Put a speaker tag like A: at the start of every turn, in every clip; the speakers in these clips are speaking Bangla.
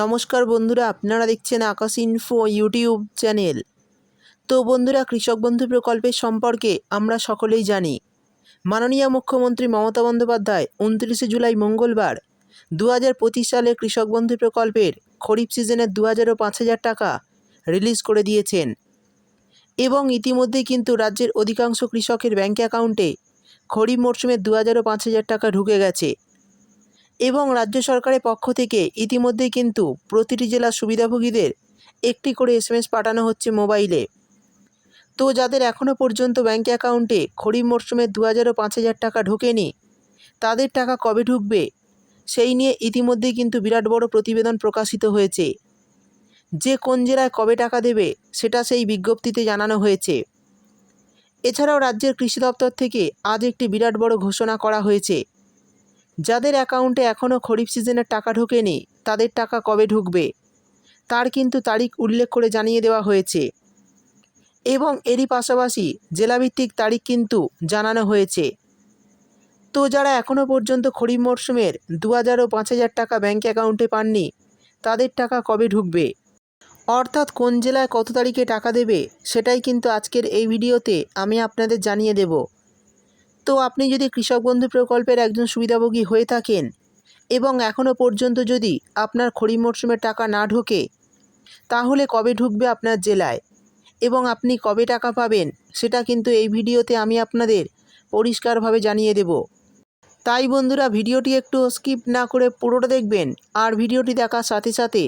A: নমস্কার বন্ধুরা আপনারা দেখছেন আকাশ ইনফো ইউটিউব চ্যানেল তো বন্ধুরা কৃষক বন্ধু প্রকল্পের সম্পর্কে আমরা সকলেই জানি মাননীয় মুখ্যমন্ত্রী মমতা বন্দ্যোপাধ্যায় উনত্রিশে জুলাই মঙ্গলবার দু সালে কৃষক বন্ধু প্রকল্পের খরিফ সিজনের দু হাজার ও পাঁচ হাজার টাকা রিলিজ করে দিয়েছেন এবং ইতিমধ্যেই কিন্তু রাজ্যের অধিকাংশ কৃষকের ব্যাঙ্ক অ্যাকাউন্টে খরিফ মরশুমে দু হাজার ও পাঁচ হাজার টাকা ঢুকে গেছে এবং রাজ্য সরকারের পক্ষ থেকে ইতিমধ্যে কিন্তু প্রতিটি জেলার সুবিধাভোগীদের একটি করে এসএমএস পাঠানো হচ্ছে মোবাইলে তো যাদের এখনও পর্যন্ত ব্যাঙ্ক অ্যাকাউন্টে খরিফ মরশুমে দু হাজার ও পাঁচ হাজার টাকা ঢোকেনি তাদের টাকা কবে ঢুকবে সেই নিয়ে ইতিমধ্যেই কিন্তু বিরাট বড় প্রতিবেদন প্রকাশিত হয়েছে যে কোন জেলায় কবে টাকা দেবে সেটা সেই বিজ্ঞপ্তিতে জানানো হয়েছে এছাড়াও রাজ্যের কৃষি দপ্তর থেকে আজ একটি বিরাট বড় ঘোষণা করা হয়েছে যাদের অ্যাকাউন্টে এখনও খরিফ সিজনের টাকা ঢোকেনি তাদের টাকা কবে ঢুকবে তার কিন্তু তারিখ উল্লেখ করে জানিয়ে দেওয়া হয়েছে এবং এরই পাশাপাশি জেলাভিত্তিক তারিখ কিন্তু জানানো হয়েছে তো যারা এখনও পর্যন্ত খরিফ মরশুমের দু হাজার ও পাঁচ হাজার টাকা ব্যাঙ্ক অ্যাকাউন্টে পাননি তাদের টাকা কবে ঢুকবে অর্থাৎ কোন জেলায় কত তারিখে টাকা দেবে সেটাই কিন্তু আজকের এই ভিডিওতে আমি আপনাদের জানিয়ে দেবো তো আপনি যদি কৃষক বন্ধু প্রকল্পের একজন সুবিধাভোগী হয়ে থাকেন এবং এখনও পর্যন্ত যদি আপনার খরিফ মরশুমের টাকা না ঢোকে তাহলে কবে ঢুকবে আপনার জেলায় এবং আপনি কবে টাকা পাবেন সেটা কিন্তু এই ভিডিওতে আমি আপনাদের পরিষ্কারভাবে জানিয়ে দেব তাই বন্ধুরা ভিডিওটি একটু স্কিপ না করে পুরোটা দেখবেন আর ভিডিওটি দেখার সাথে সাথে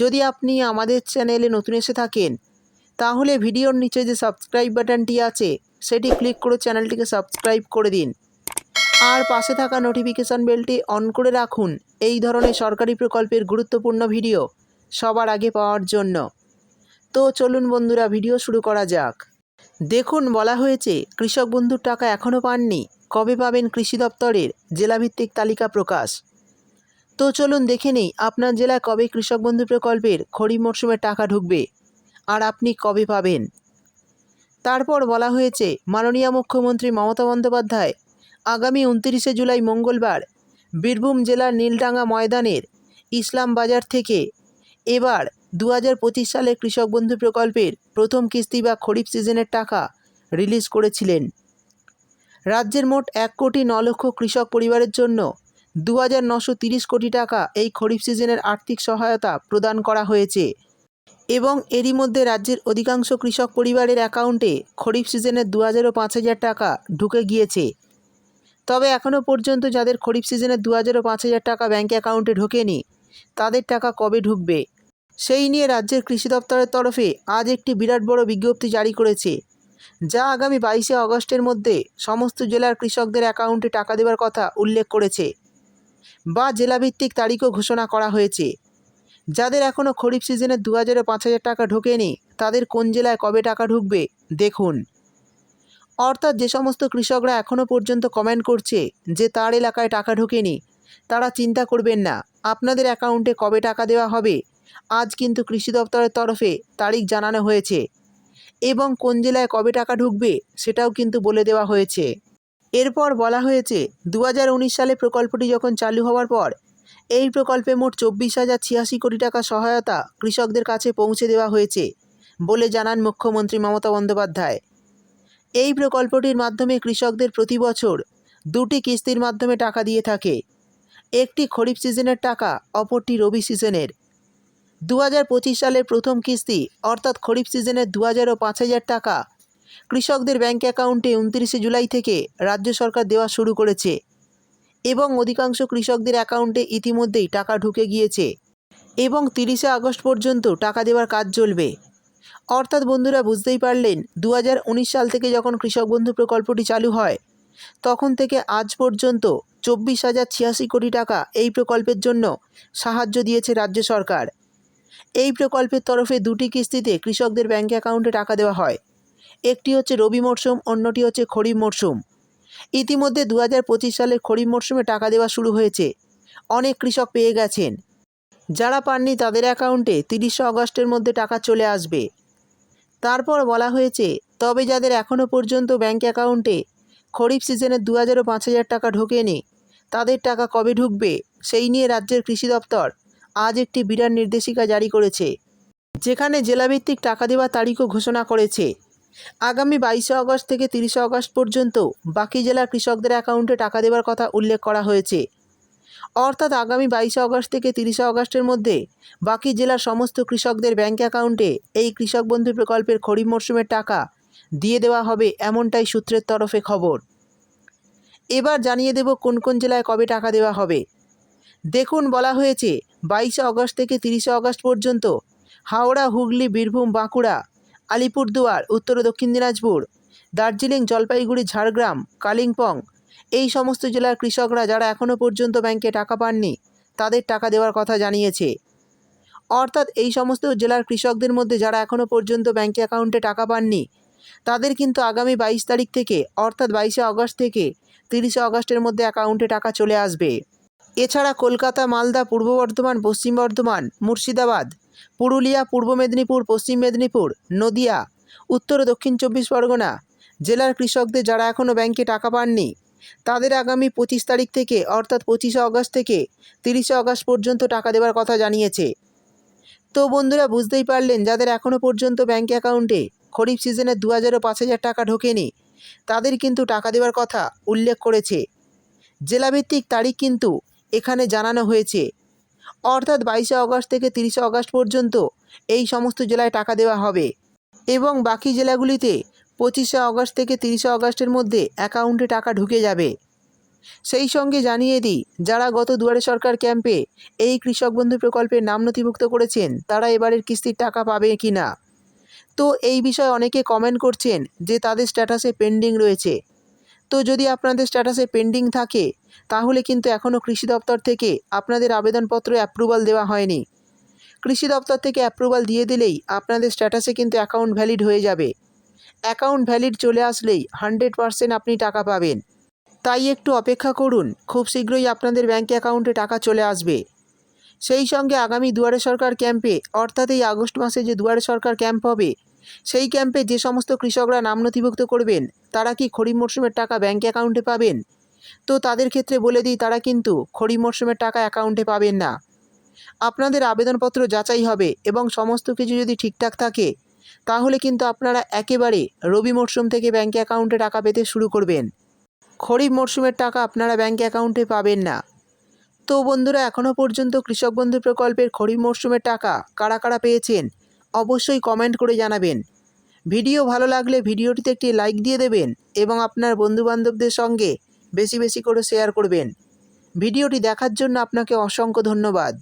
A: যদি আপনি আমাদের চ্যানেলে নতুন এসে থাকেন তাহলে ভিডিওর নিচে যে সাবস্ক্রাইব বাটনটি আছে সেটি ক্লিক করে চ্যানেলটিকে সাবস্ক্রাইব করে দিন আর পাশে থাকা নোটিফিকেশান বেলটি অন করে রাখুন এই ধরনের সরকারি প্রকল্পের গুরুত্বপূর্ণ ভিডিও সবার আগে পাওয়ার জন্য তো চলুন বন্ধুরা ভিডিও শুরু করা যাক দেখুন বলা হয়েছে কৃষক বন্ধুর টাকা এখনও পাননি কবে পাবেন কৃষি দপ্তরের জেলাভিত্তিক তালিকা প্রকাশ তো চলুন দেখে নেই আপনার জেলায় কবে কৃষক বন্ধু প্রকল্পের খরিফ মরশুমের টাকা ঢুকবে আর আপনি কবে পাবেন তারপর বলা হয়েছে মাননীয় মুখ্যমন্ত্রী মমতা বন্দ্যোপাধ্যায় আগামী উনত্রিশে জুলাই মঙ্গলবার বীরভূম জেলার নীলডাঙ্গা ময়দানের ইসলাম বাজার থেকে এবার দু সালে কৃষক বন্ধু প্রকল্পের প্রথম কিস্তি বা খরিফ সিজনের টাকা রিলিজ করেছিলেন রাজ্যের মোট এক কোটি ন লক্ষ কৃষক পরিবারের জন্য দু কোটি টাকা এই খরিফ সিজনের আর্থিক সহায়তা প্রদান করা হয়েছে এবং এরই মধ্যে রাজ্যের অধিকাংশ কৃষক পরিবারের অ্যাকাউন্টে খরিফ সিজনের দু হাজার ও পাঁচ হাজার টাকা ঢুকে গিয়েছে তবে এখনও পর্যন্ত যাদের খরিফ সিজনের দু হাজার ও পাঁচ হাজার টাকা ব্যাঙ্ক অ্যাকাউন্টে ঢোকেনি তাদের টাকা কবে ঢুকবে সেই নিয়ে রাজ্যের কৃষি দপ্তরের তরফে আজ একটি বিরাট বড় বিজ্ঞপ্তি জারি করেছে যা আগামী বাইশে অগস্টের মধ্যে সমস্ত জেলার কৃষকদের অ্যাকাউন্টে টাকা দেওয়ার কথা উল্লেখ করেছে বা জেলাভিত্তিক তারিখও ঘোষণা করা হয়েছে যাদের এখনও খরিফ সিজনে দু হাজারে পাঁচ হাজার টাকা ঢোকেনি তাদের কোন জেলায় কবে টাকা ঢুকবে দেখুন অর্থাৎ যে সমস্ত কৃষকরা এখনও পর্যন্ত কমেন্ট করছে যে তার এলাকায় টাকা ঢোকেনি তারা চিন্তা করবেন না আপনাদের অ্যাকাউন্টে কবে টাকা দেওয়া হবে আজ কিন্তু কৃষি দপ্তরের তরফে তারিখ জানানো হয়েছে এবং কোন জেলায় কবে টাকা ঢুকবে সেটাও কিন্তু বলে দেওয়া হয়েছে এরপর বলা হয়েছে দু সালে প্রকল্পটি যখন চালু হওয়ার পর এই প্রকল্পে মোট চব্বিশ হাজার ছিয়াশি কোটি টাকা সহায়তা কৃষকদের কাছে পৌঁছে দেওয়া হয়েছে বলে জানান মুখ্যমন্ত্রী মমতা বন্দ্যোপাধ্যায় এই প্রকল্পটির মাধ্যমে কৃষকদের প্রতি বছর দুটি কিস্তির মাধ্যমে টাকা দিয়ে থাকে একটি খরিফ সিজনের টাকা অপরটি রবি সিজনের দু সালের প্রথম কিস্তি অর্থাৎ খরিফ সিজনের দু হাজার ও পাঁচ হাজার টাকা কৃষকদের ব্যাঙ্ক অ্যাকাউন্টে উনত্রিশে জুলাই থেকে রাজ্য সরকার দেওয়া শুরু করেছে এবং অধিকাংশ কৃষকদের অ্যাকাউন্টে ইতিমধ্যেই টাকা ঢুকে গিয়েছে এবং তিরিশে আগস্ট পর্যন্ত টাকা দেওয়ার কাজ চলবে অর্থাৎ বন্ধুরা বুঝতেই পারলেন দু সাল থেকে যখন কৃষক বন্ধু প্রকল্পটি চালু হয় তখন থেকে আজ পর্যন্ত চব্বিশ হাজার ছিয়াশি কোটি টাকা এই প্রকল্পের জন্য সাহায্য দিয়েছে রাজ্য সরকার এই প্রকল্পের তরফে দুটি কিস্তিতে কৃষকদের ব্যাঙ্ক অ্যাকাউন্টে টাকা দেওয়া হয় একটি হচ্ছে রবি মরশুম অন্যটি হচ্ছে খরিফ মরশুম ইতিমধ্যে দু হাজার সালের খরিফ মরশুমে টাকা দেওয়া শুরু হয়েছে অনেক কৃষক পেয়ে গেছেন যারা পাননি তাদের অ্যাকাউন্টে তিরিশে অগস্টের মধ্যে টাকা চলে আসবে তারপর বলা হয়েছে তবে যাদের এখনও পর্যন্ত ব্যাঙ্ক অ্যাকাউন্টে খরিফ সিজনে দু হাজার ও পাঁচ হাজার টাকা ঢোকেনি তাদের টাকা কবে ঢুকবে সেই নিয়ে রাজ্যের কৃষি দপ্তর আজ একটি বিরাট নির্দেশিকা জারি করেছে যেখানে জেলাভিত্তিক টাকা দেওয়ার তারিখও ঘোষণা করেছে আগামী বাইশে অগস্ট থেকে তিরিশে অগস্ট পর্যন্ত বাকি জেলার কৃষকদের অ্যাকাউন্টে টাকা দেবার কথা উল্লেখ করা হয়েছে অর্থাৎ আগামী বাইশে অগস্ট থেকে তিরিশে অগস্টের মধ্যে বাকি জেলার সমস্ত কৃষকদের ব্যাঙ্ক অ্যাকাউন্টে এই কৃষক বন্ধু প্রকল্পের খরিফ মরশুমের টাকা দিয়ে দেওয়া হবে এমনটাই সূত্রের তরফে খবর এবার জানিয়ে দেব কোন কোন জেলায় কবে টাকা দেওয়া হবে দেখুন বলা হয়েছে বাইশে অগস্ট থেকে তিরিশে অগস্ট পর্যন্ত হাওড়া হুগলি বীরভূম বাঁকুড়া আলিপুরদুয়ার উত্তর ও দক্ষিণ দিনাজপুর দার্জিলিং জলপাইগুড়ি ঝাড়গ্রাম কালিম্পং এই সমস্ত জেলার কৃষকরা যারা এখনও পর্যন্ত ব্যাংকে টাকা পাননি তাদের টাকা দেওয়ার কথা জানিয়েছে অর্থাৎ এই সমস্ত জেলার কৃষকদের মধ্যে যারা এখনও পর্যন্ত ব্যাংকে অ্যাকাউন্টে টাকা পাননি তাদের কিন্তু আগামী বাইশ তারিখ থেকে অর্থাৎ বাইশে অগস্ট থেকে তিরিশে অগস্টের মধ্যে অ্যাকাউন্টে টাকা চলে আসবে এছাড়া কলকাতা মালদা পূর্ব বর্ধমান পশ্চিম বর্ধমান মুর্শিদাবাদ পুরুলিয়া পূর্ব মেদিনীপুর পশ্চিম মেদিনীপুর নদিয়া উত্তর ও দক্ষিণ চব্বিশ পরগনা জেলার কৃষকদের যারা এখনও ব্যাংকে টাকা পাননি তাদের আগামী পঁচিশ তারিখ থেকে অর্থাৎ পঁচিশে অগস্ট থেকে তিরিশে অগস্ট পর্যন্ত টাকা দেওয়ার কথা জানিয়েছে তো বন্ধুরা বুঝতেই পারলেন যাদের এখনও পর্যন্ত ব্যাঙ্ক অ্যাকাউন্টে খরিফ সিজনে দু হাজার ও পাঁচ হাজার টাকা ঢোকেনি তাদের কিন্তু টাকা দেওয়ার কথা উল্লেখ করেছে জেলাভিত্তিক তারিখ কিন্তু এখানে জানানো হয়েছে অর্থাৎ বাইশে অগস্ট থেকে তিরিশে অগস্ট পর্যন্ত এই সমস্ত জেলায় টাকা দেওয়া হবে এবং বাকি জেলাগুলিতে পঁচিশে অগস্ট থেকে তিরিশে অগস্টের মধ্যে অ্যাকাউন্টে টাকা ঢুকে যাবে সেই সঙ্গে জানিয়ে দিই যারা গত দুয়ারে সরকার ক্যাম্পে এই কৃষক বন্ধু প্রকল্পের নাম নথিভুক্ত করেছেন তারা এবারের কিস্তির টাকা পাবে কি না তো এই বিষয়ে অনেকে কমেন্ট করছেন যে তাদের স্ট্যাটাসে পেন্ডিং রয়েছে তো যদি আপনাদের স্ট্যাটাসে পেন্ডিং থাকে তাহলে কিন্তু এখনও কৃষি দপ্তর থেকে আপনাদের আবেদনপত্র অ্যাপ্রুভাল দেওয়া হয়নি কৃষি দপ্তর থেকে অ্যাপ্রুভাল দিয়ে দিলেই আপনাদের স্ট্যাটাসে কিন্তু অ্যাকাউন্ট ভ্যালিড হয়ে যাবে অ্যাকাউন্ট ভ্যালিড চলে আসলেই হান্ড্রেড পারসেন্ট আপনি টাকা পাবেন তাই একটু অপেক্ষা করুন খুব শীঘ্রই আপনাদের ব্যাঙ্ক অ্যাকাউন্টে টাকা চলে আসবে সেই সঙ্গে আগামী দুয়ারে সরকার ক্যাম্পে অর্থাৎ এই আগস্ট মাসে যে দুয়ারে সরকার ক্যাম্প হবে সেই ক্যাম্পে যে সমস্ত কৃষকরা নাম নথিভুক্ত করবেন তারা কি খরিফ মরশুমের টাকা ব্যাঙ্ক অ্যাকাউন্টে পাবেন তো তাদের ক্ষেত্রে বলে দিই তারা কিন্তু খরিফ মরশুমের টাকা অ্যাকাউন্টে পাবেন না আপনাদের আবেদনপত্র যাচাই হবে এবং সমস্ত কিছু যদি ঠিকঠাক থাকে তাহলে কিন্তু আপনারা একেবারে রবি মরশুম থেকে ব্যাঙ্ক অ্যাকাউন্টে টাকা পেতে শুরু করবেন খরিফ মরশুমের টাকা আপনারা ব্যাঙ্ক অ্যাকাউন্টে পাবেন না তো বন্ধুরা এখনও পর্যন্ত কৃষক বন্ধু প্রকল্পের খরিফ মরশুমের টাকা কারা কারা পেয়েছেন অবশ্যই কমেন্ট করে জানাবেন ভিডিও ভালো লাগলে ভিডিওটিতে একটি লাইক দিয়ে দেবেন এবং আপনার বন্ধুবান্ধবদের সঙ্গে বেশি বেশি করে শেয়ার করবেন ভিডিওটি দেখার জন্য আপনাকে অসংখ্য ধন্যবাদ